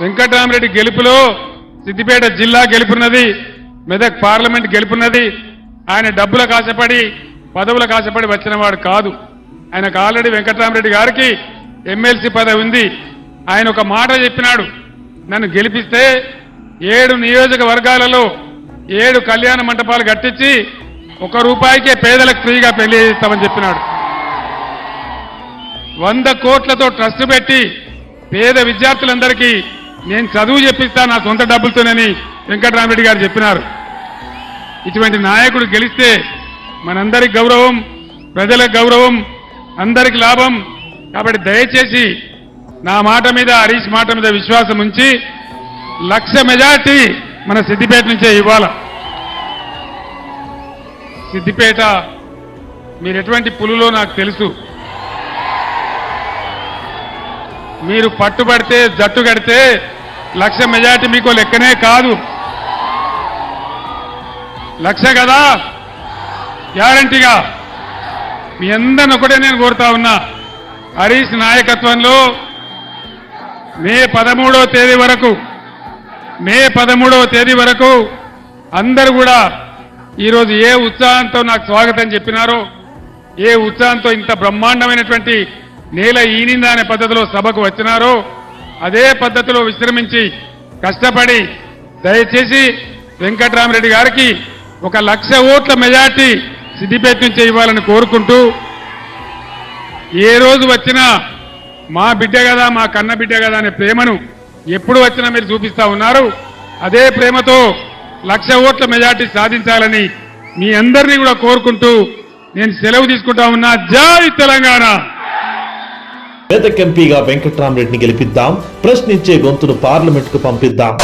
వెంకటరామరెడ్డి గెలుపులో సిద్దిపేట జిల్లా గెలుపున్నది మెదక్ పార్లమెంట్ గెలుపున్నది. ఆయన డబ్బుల కాశపడి పదవుల కాశపడి వచ్చినవాడు కాదు. ఆయనకు ఆల్రెడీ వెంకటరామరెడ్డి గారికి ఎమ్మెల్సీ పదవి ఉంది. ఆయన ఒక మాట చెప్పినాడు నన్ను గెలిపిస్తే ఏడు నియోజకవర్గాలలో ఏడు కళ్యాణ మంటపాలు కట్టించి ఒక రూపాయికే పేదలకు ఫ్రీగా పెళ్ళి చేస్తామని చెప్పినాడు. వంద కోట్లతో ట్రస్ట్ పెట్టి పేద విద్యార్థులందరికీ నేను చదువు చెప్పిస్తా నా సొంత డబ్బులతోనని వెంకటరామరెడ్డి గారు చెప్పినారు. ఇటువంటి నాయకుడు గెలిస్తే మనందరికి గౌరవం ప్రజలకు గౌరవం అందరికి లాభం. కాబట్టి దయచేసి నా మాట మీద హరీష్ మాట మీద విశ్వాసం ఉంచి లక్ష మెజార్టీ మన సిద్దిపేట నుంచే ఇవ్వాల. సిద్దిపేట మీరు ఎటువంటి పులులో నాకు తెలుసు. మీరు పట్టుబడితే జట్టు కడితే లక్ష మెజార్టీ మీకు లెక్కనే కాదు. లక్ష కదా? గ్యారంటీగా. మీ అందరిని ఒకటే నేను కోరుతా ఉన్నా. హరీష్ నాయకత్వంలో మే పదమూడవ తేదీ వరకు మే పదమూడవ తేదీ వరకు అందరూ కూడా ఈరోజు ఏ ఉత్సాహంతో నాకు స్వాగతం చెప్పినారో ఏ ఉత్సాహంతో ఇంత బ్రహ్మాండమైనటువంటి నేల ఈనిందా అనే పద్ధతిలో సభకు వచ్చినారో అదే పద్ధతిలో విశ్రమించి కష్టపడి దయచేసి వెంకట్రామరెడ్డి గారికి ఒక లక్ష ఓట్ల మెజార్టీ సిద్దిపేట నుంచి ఇవ్వాలని కోరుకుంటూ ఏ రోజు వచ్చినా మా బిడ్డ కదా మా కన్న బిడ్డ కదా అనే ప్రేమను ఎప్పుడు వచ్చినా మీరు చూపిస్తా ఉన్నారు. అదే ప్రేమతో లక్ష ఓట్ల మెజార్టీ సాధించాలని మీ అందరినీ కూడా కోరుకుంటూ నేను సెలవు తీసుకుంటా ఉన్నా. జై తెలంగాణ! మెదక్ ఎంపీగా వెంకట్రామరెడ్డిని గెలిపిద్దాం ప్రశ్నించే గొంతును పార్లమెంట్కు పంపిద్దాం.